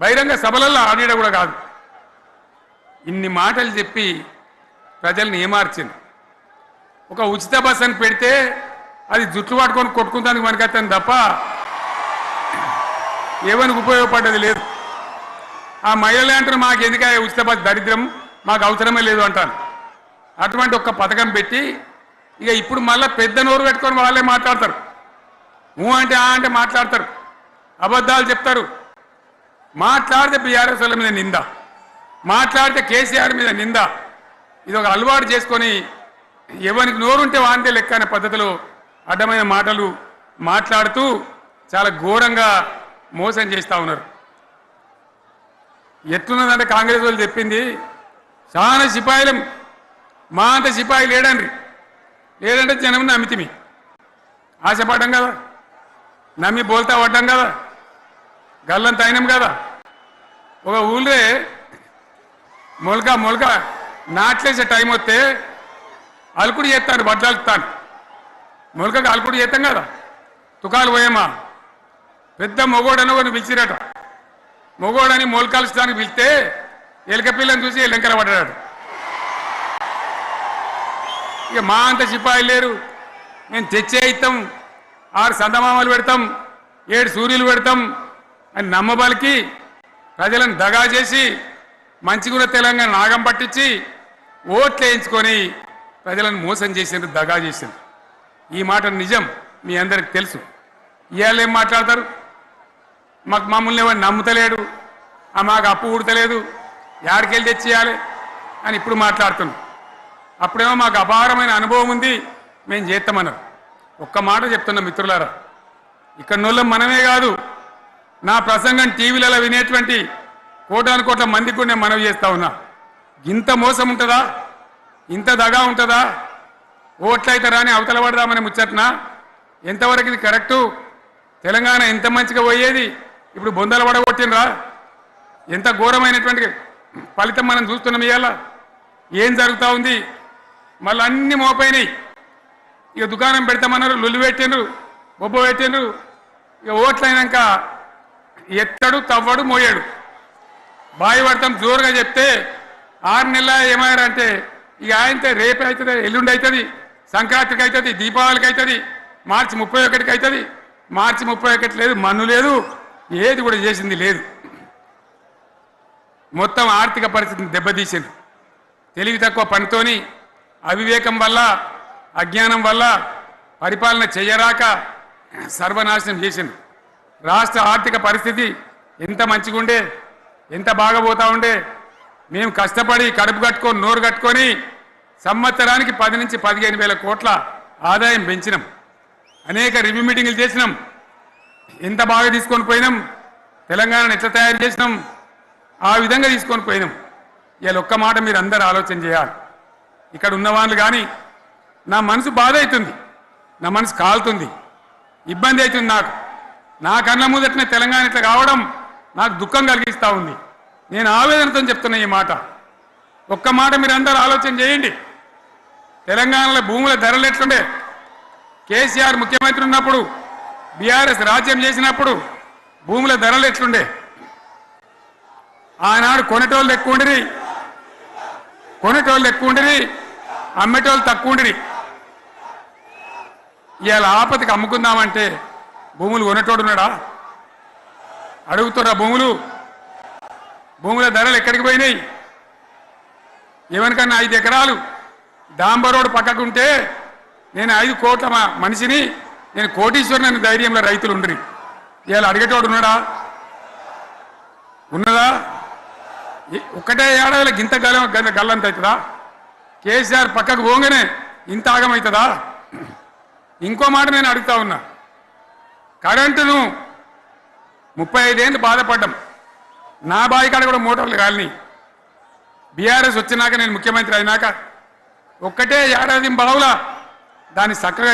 బహిరంగ సభలలో ఆడిడ కూడా కాదు. ఇన్ని మాటలు చెప్పి ప్రజల్ని ఏమార్చింది? ఒక ఉచిత బస్ అని పెడితే అది జుట్లు పట్టుకొని కొట్టుకుందానికి మనకత్తాను తప్ప ఏమనికి ఉపయోగపడ్డది లేదు. ఆ మహిళలే అంటారు మాకు ఎందుక ఉచిత బస్ దరిద్రం మాకు అవసరమే లేదు అంటాను అటువంటి ఒక పథకం పెట్టి ఇక ఇప్పుడు మళ్ళీ పెద్ద నోరు పెట్టుకొని వాళ్ళే మాట్లాడతారు. ఊ అంటే ఆ అంటే మాట్లాడతారు. అబద్ధాలు చెప్తారు. మాట్లాడితే బీఆర్ఎస్ వాళ్ళ మీద నింద. మాట్లాడితే కేసీఆర్ మీద నింద. ఇది ఒక అలవాటు చేసుకొని ఎవరికి నోరుంటే వాంతే లెక్క అనే పద్ధతిలో అడ్డమైన మాటలు మాట్లాడుతూ చాలా ఘోరంగా మోసం చేస్తూ ఉన్నారు. ఎట్లున్నదంటే కాంగ్రెస్ వాళ్ళు చెప్పింది చాలా సిపాయిలం మా అంత సిపాయి లేడండి. లేదంటే జనం నమ్మితిమి. ఆశపడ్డం కదా. నమ్మి బోల్తా పడ్డాం కదా. గల్లంత అయినాం కదా. ఒక ఊళ్ళే మొలక మొలక నాట్లేసే టైం వస్తే అలుకుడు చేస్తాను వడ్లు మొలకకు అలుకుడు చేస్తాం కదా. తుకాలు పోయేమా? పెద్ద మొగోడని ఒకరిని పిలిచిరట. మొగోడని మొలకాల్చడానికి పిలిస్తే ఎలక పిల్లని చూసి ఎల్లంకర పడ్డాడు. ఇక మా అంత సిపాయి లేరు. మేము తెచ్చే ఇస్తాం ఆరు సందమామలు పెడతాం ఏడు సూర్యులు పెడతాం అని నమ్మబలికి ప్రజలను దగా చేసి మంచిగున్న తెలంగాణ నాగం పట్టించి ఓట్లు వేయించుకొని ప్రజలను మోసం చేసింది దగా చేసింది. ఈ మాట నిజం మీ అందరికి తెలుసు. ఇవాళ ఏం మాట్లాడతారు? మాకు మమ్మల్ని ఎవరు నమ్ముతలేడు ఆ మాకు అప్పు ఉడతలేదు యాడికెళ్ళి తెచ్చేయాలి అని ఇప్పుడు మాట్లాడుతున్నాం. అప్పుడేమో మాకు అపారమైన అనుభవం ఉంది మేము చేస్తామన్నారు. ఒక్క మాట చెప్తున్నాం మిత్రులారా ఇక్కడ నోళ్ళం మనమే కాదు నా ప్రసంగం టీవీలలో వినేటువంటి కోటాను కోట్ల మందికి కూడా నేను మనవి చేస్తా ఉన్నా. ఇంత మోసం ఉంటుందా? ఇంత దగా ఉంటుందా? ఓట్లయితే రాని అవతల పడదామని ముచ్చట్నా? ఎంతవరకు ఇది కరెక్టు? తెలంగాణ ఎంత మంచిగా పోయేది? ఇప్పుడు బొందల పడగొట్టినరా ఎంత ఘోరమైనటువంటి ఫలితం మనం చూస్తున్నాం ఇవాళ. ఏం జరుగుతూ ఉంది? మళ్ళీ అన్ని మోపైనాయి. ఇక దుకాణం పెడతామన్నారు లొల్లు పెట్టిండ్రు బొబ్బ పెట్టిండ్రు. ఇక ఓట్లయినాక ఎత్తడు తవ్వడు మోయాడు. బాయి జోరుగా చెప్తే ఆరు నెలల ఏమయ్యారంటే ఇక ఆయనతో రేపు అవుతుంది ఎల్లుండి అవుతుంది సంక్రాంతికి అవుతుంది దీపావళికి అవుతుంది మార్చి ముప్పై ఒకటికి అవుతుంది. మార్చి ముప్పై ఒకటి లేదు మన్ను లేదు ఏది కూడా చేసింది లేదు. మొత్తం ఆర్థిక పరిస్థితిని దెబ్బతీసింది. తెలివి తక్కువ పనితోని అవివేకం వల్ల అజ్ఞానం వల్ల పరిపాలన చేయరాక సర్వనాశనం చేసింది. రాష్ట్ర ఆర్థిక పరిస్థితి ఎంత మంచిగుండే ఎంత బాగా పోతా ఉండే మేము కష్టపడి కడుపు కట్టుకొని నోరు కట్టుకొని సంవత్సరానికి పది నుంచి పదిహేను వేల కోట్ల ఆదాయం పెంచినాం. అనేక రివ్యూ మీటింగ్లు చేసినాం. ఎంత బాగా తీసుకొని పోయినాం. తెలంగాణను ఎట్లా తయారు చేసినాం? ఆ విధంగా తీసుకొని పోయినాం. ఇవాళ ఒక్క మాట మీరు అందరు ఆలోచన చేయాలి. ఇక్కడ ఉన్న వాళ్ళు కానీ నా మనసు బాధ అవుతుంది నా మనసు కాలుతుంది. ఇబ్బంది అవుతుంది నాకు. నా కళ్ళ ముందటనే తెలంగాణ ఇట్లా కావడం నాకు దుఃఖం కలిగిస్తూ ఉంది. నేను ఆవేదనతో చెప్తున్నా ఈ మాట. ఒక్క మాట మీరందరూ ఆలోచన చేయండి. తెలంగాణలో భూముల ధరలు ఎట్లుండే? కేసీఆర్ ముఖ్యమంత్రి ఉన్నప్పుడు బీఆర్ఎస్ రాజ్యం చేసినప్పుడు భూముల ధరలు ఎట్లుండే? ఆనాడు కొనేటోళ్ళు ఎక్కువ ఉండిరి. కొనేటోళ్ళు ఎక్కువ ఉండిరి అమ్మేటోళ్ళు తక్కువ ఉండిరి. ఇవాళ ఆపతికి అమ్ముకుందామంటే భూములు కొనేటోడు ఉన్నాడా? అడుగుతుర్రా భూములు. భూముల ధరలు ఎక్కడికి పోయినాయి? ఎవరికన్నా ఐదు ఎకరాలు. డాంబర్ రోడ్ పక్కకుంటే నేను ఐదు కోట్ల మనిషిని నేను కోటీశ్వరుని అనే ధైర్యంలో రైతులు ఉండరు. ఇవాళ అడిగేటోడు ఉన్నాడా? ఉన్నదా? ఒక్కటే ఏడాదిలో గింత గల గల్లంత అవుతుందా కేసీఆర్ పక్కకు పోగానే ఇంత ఆగమవుతుందా ఇంకో మాట నేను అడుగుతా ఉన్నా. కరెంటును ముప్పై ఐదేళ్ళు బాధపడ్డాం. నా బావి కాడ కూడా మోటార్లు కాలని బీఆర్ఎస్ వచ్చినాక నేను ముఖ్యమంత్రి అయినాక ఒక్కటే ఏడాది బావులా దాన్ని చక్కగా